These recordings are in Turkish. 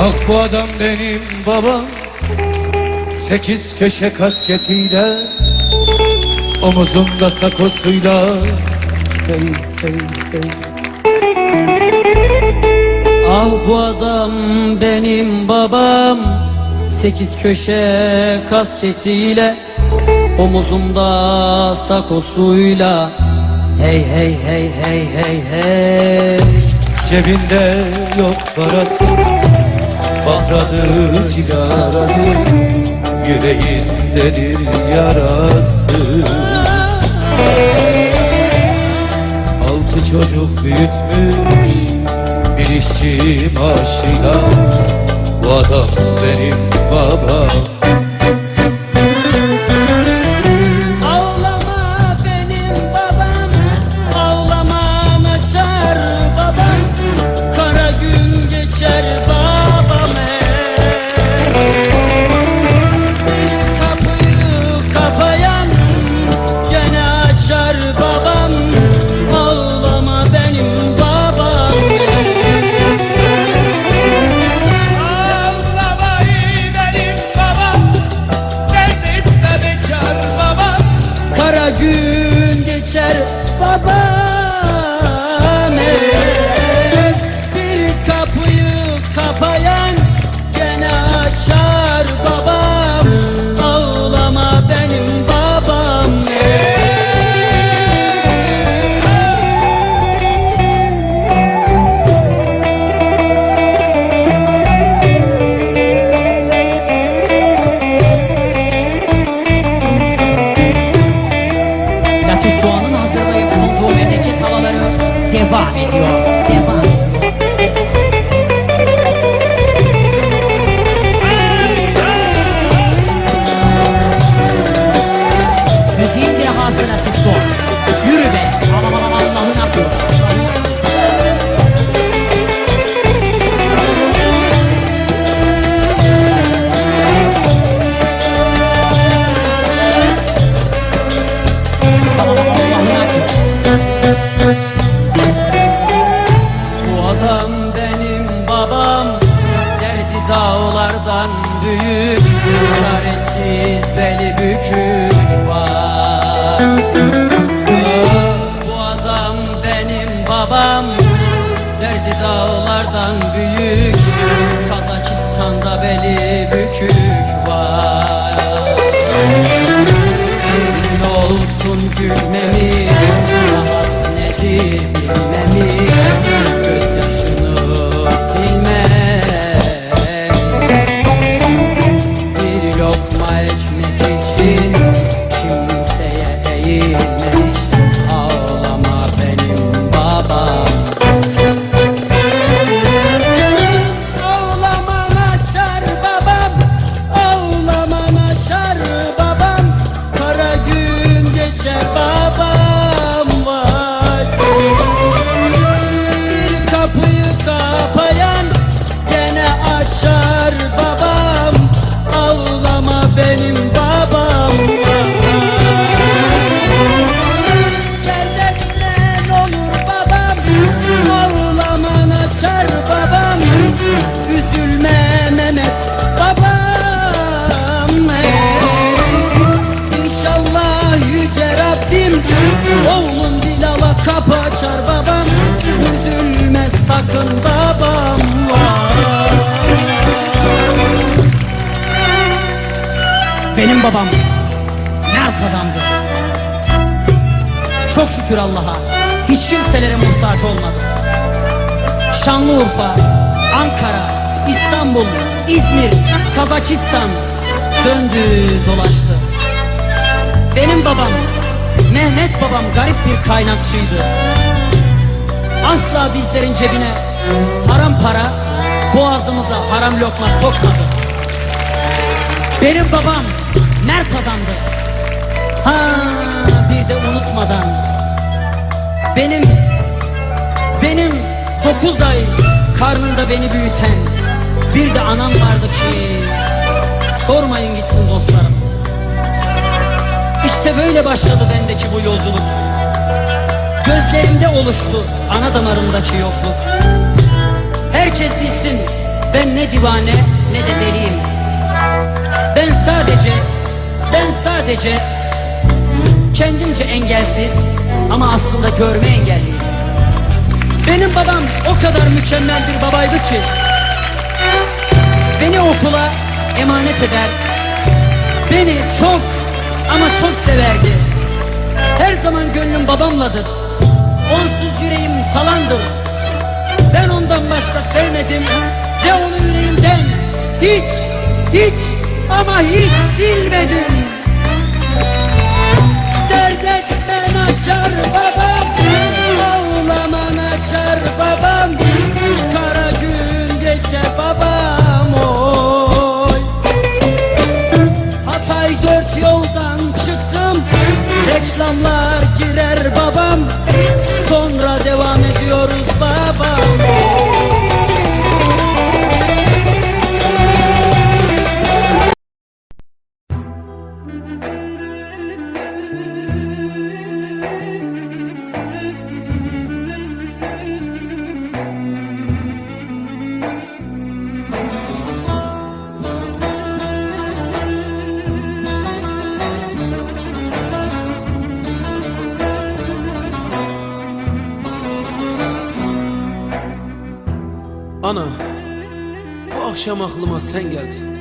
Ah bu adam benim babam. Sekiz köşe kasketiyle Omuzunda sakosuyla. Hey, hey, hey. Ah bu adam benim babam. Sekiz köşe kasketiyle Omuzumda sakosuyla. Hey hey hey hey hey hey Cebinde yok parası Bahradır cigarası Yüreğindedir yarası. Altı çocuk büyütmüş Bir işçi maaşıyla Bu adam benim babam và bình. Dağlardan büyük Çaresiz beli bükük var. Bu adam benim babam Derdi dağlardan büyük Kazakistan'da beli bükük açar babam Üzülme sakın babam Benim babam mert adamdı çok şükür Allah'a hiç kimselere muhtaç olmadı. Şanlıurfa, Ankara, İstanbul, İzmir, Kazakistan döndü dolaştı. Benim babam, Mehmet babam garip bir kaynakçıydı. Asla bizlerin cebine haram para, boğazımıza haram lokma sokmadı. Benim babam mert adamdı. Ha bir de unutmadan benim benim dokuz ay karnında beni büyüten bir de anam vardı ki sormayın gitsin dostlarım. İşte böyle başladı bendeki bu yolculuk. Gözlerimde oluştu ana damarımdaki yokluk. Her herkes bilsin ben ne divane ne de deliyim. Ben sadece, ben sadece kendimce engelsiz ama aslında görme engelliyim. Benim babam o kadar mükemmel bir babaydı ki beni okula emanet eder. Beni çok ama çok severdi. Babamladır. Onsuz yüreğim talandır. Ben ondan başka sevmedim ve onu yüreğimden hiç, hiç ama hiç silmedim. Dert etmen açar babam, Ana, bu akşam aklıma sen geldin.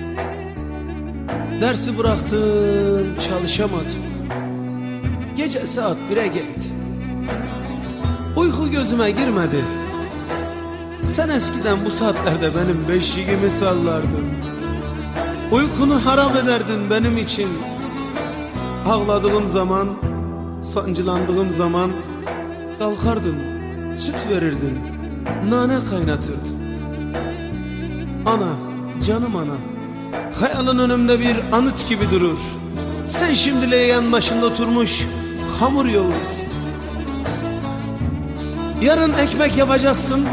Dersi bıraktım, çalışamadım. Gece saat 1'e geldi. Uyku gözüme girmedi. Sen eskiden bu saatlerde benim beşiğimi sallardın. Uykunu harap ederdin benim için. Ağladığım zaman, sancılandığım zaman kalkardın, süt verirdin, nane kaynatırdın. Ana, canım ana. Hayalın önümde bir anıt gibi durur. Sen şimdi leğen başında oturmuş hamur yoğurursun. Yarın ekmek yapacaksın.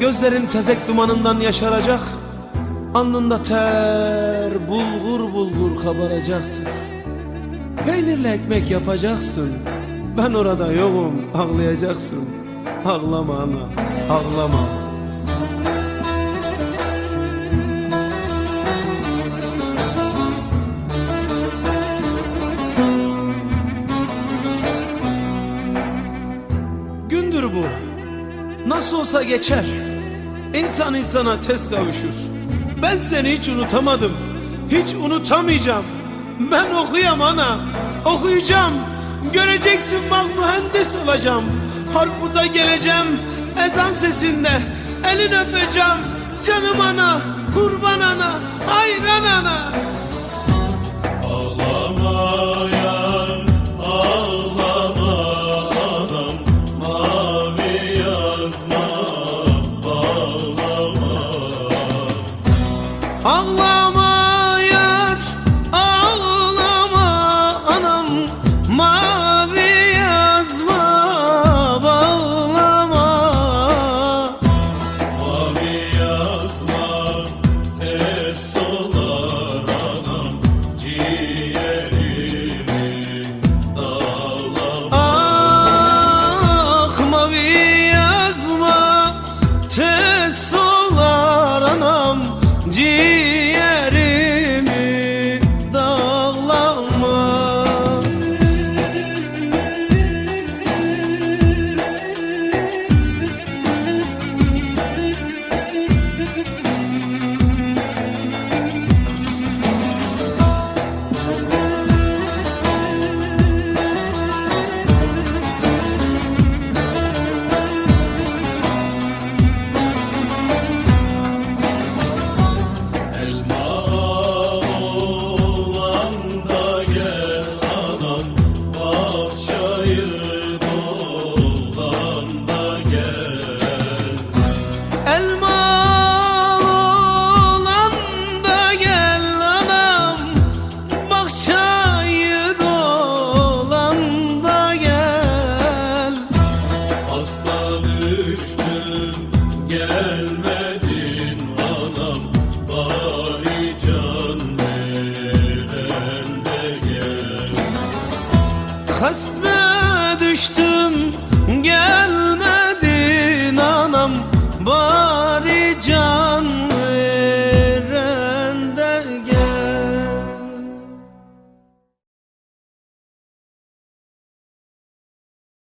Gözlerin tezek dumanından yaşaracak. Alnında ter bulgur bulgur kabaracaktır. Peynirle ekmek yapacaksın. Ben orada yokum ağlayacaksın. Ağlama ana ağlama. Nasıl olsa geçer. İnsan insana tez kavuşur. Ben seni hiç unutamadım. Hiç unutamayacağım. Ben okuyam ana. Okuyacağım. Göreceksin bak mühendis olacağım. Harputa geleceğim. Ezan sesinde. Elini öpeceğim. Canım ana. Kurban ana. Hayran ana. Ağlama Hasta düştüm gel